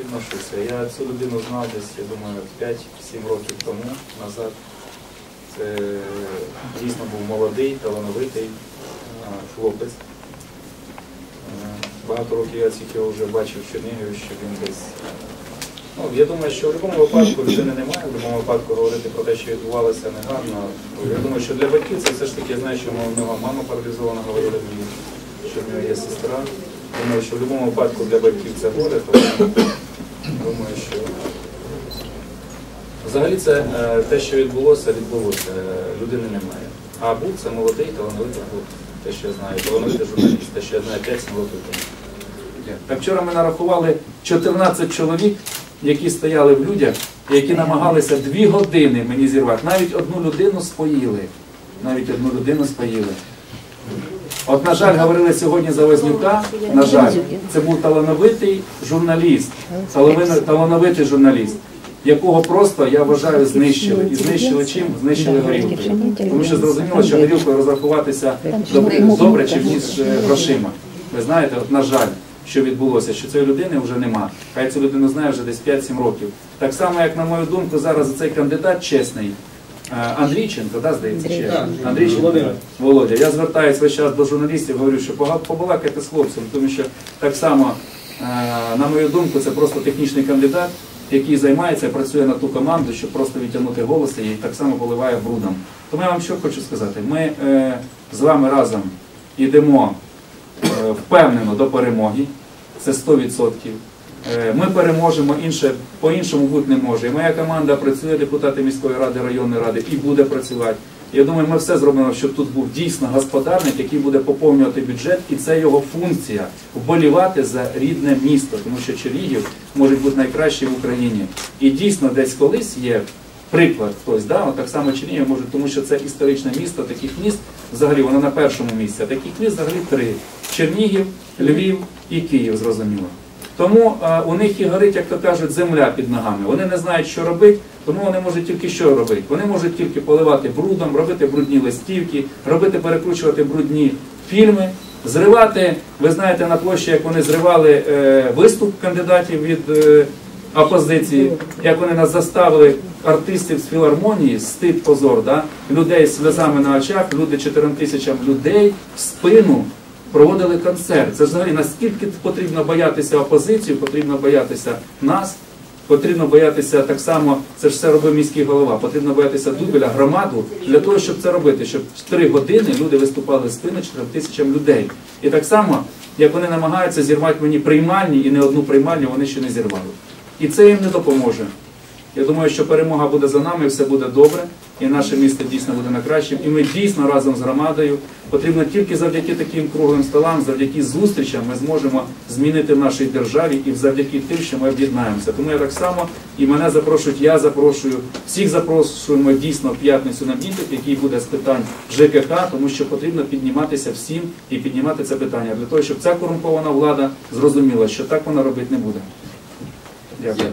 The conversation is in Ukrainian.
відношуся? Я цю людину знав десь, я думаю, 5-7 років тому назад. Це дійсно був молодий, талановитий хлопець. Е, Багато років я тільки вже бачив в Чернігові, що він десь. Ну, я думаю, що в будь-якому випадку людини немає, в будь-якому випадку говорити про те, що відбувалося негарно. Я думаю, що для батьків це все ж таки, я знаю, що в нього мама паралізована, говорили мені, що в нього є сестра. Думаю, що в будь-якому випадку для батьків це горе, тому думаю, що взагалі це е, те, що відбулося, відбулося. Е, Людини немає. А був це молодий, талановитий був. Те, що я знаю, талановитий журналіст, те, що я знаю 5 років. Так вчора ми нарахували 14 чоловік, які стояли в людях, які намагалися дві години мені зірвати. Навіть одну людину споїли. Навіть одну людину споїли. От, на жаль, говорили сьогодні за Вознюка, на жаль, це був талановитий журналіст, талановитий, журналіст, якого просто, я вважаю, знищили. І знищили чим? Знищили горілкою. Тому що зрозуміло, що горілкою розрахуватися добре, чим ніж е, грошима. Ви знаєте, от на жаль, що відбулося, що цієї людини вже нема. Хай цю людину знає вже десь 5-7 років. Так само, як на мою думку, зараз цей кандидат чесний. Е, Андрійченко, да, здається, ще? Андрійченко. Володя. Я звертаюся весь час до журналістів, говорю, що побалакайте з хлопцем, тому що так само, е, на мою думку, це просто технічний кандидат, який займається, працює на ту команду, щоб просто відтягнути голоси і так само поливає брудом. Тому я вам що хочу сказати. Ми е, з вами разом йдемо е, впевнено до перемоги. Це 100%. Е, Ми переможемо, інше по-іншому бути не може. І моя команда працює, депутати міської ради, районної ради, і буде працювати. Я думаю, ми все зробимо, щоб тут був дійсно господарник, який буде поповнювати бюджет, і це його функція вболівати за рідне місто, тому що Чернігів може бути найкращий в Україні. І дійсно десь колись є приклад хтось, да? так само Чернігів може, тому що це історичне місто, таких міст взагалі воно на першому місці, а таких міст взагалі три: Чернігів, Львів і Київ, зрозуміло. Тому е, у них і горить, як то кажуть, земля під ногами. Вони не знають, що робити, тому вони можуть тільки що робити. Вони можуть тільки поливати брудом, робити брудні листівки, робити, перекручувати брудні фільми, зривати. Ви знаєте, на площі, як вони зривали е, виступ кандидатів від е, опозиції, як вони нас заставили артистів з філармонії, стид позор, да? людей з сльозами на очах, люди 4 тисячам людей в спину проводили концерт. Це взагалі наскільки потрібно боятися опозицію, потрібно боятися нас, потрібно боятися так само, це ж все робив міський голова, потрібно боятися Дубеля, громаду для того, щоб це робити, щоб три години люди виступали в спину 4 тисячам людей. І так само, як вони намагаються зірвати мені приймальні і не одну приймальню, вони ще не зірвали. І це їм не допоможе. Я думаю, що перемога буде за нами, все буде добре, і наше місто дійсно буде на кращим. І ми дійсно разом з громадою потрібно тільки завдяки таким круглим столам, завдяки зустрічам, ми зможемо змінити в нашій державі і завдяки тим, що ми об'єднаємося. Тому я так само і мене запрошують, я запрошую, всіх запрошуємо дійсно в п'ятницю на мітинг, який буде з питань ЖКХ, тому що потрібно підніматися всім і піднімати це питання для того, щоб ця корумпована влада зрозуміла, що так вона робити не буде. Дякую.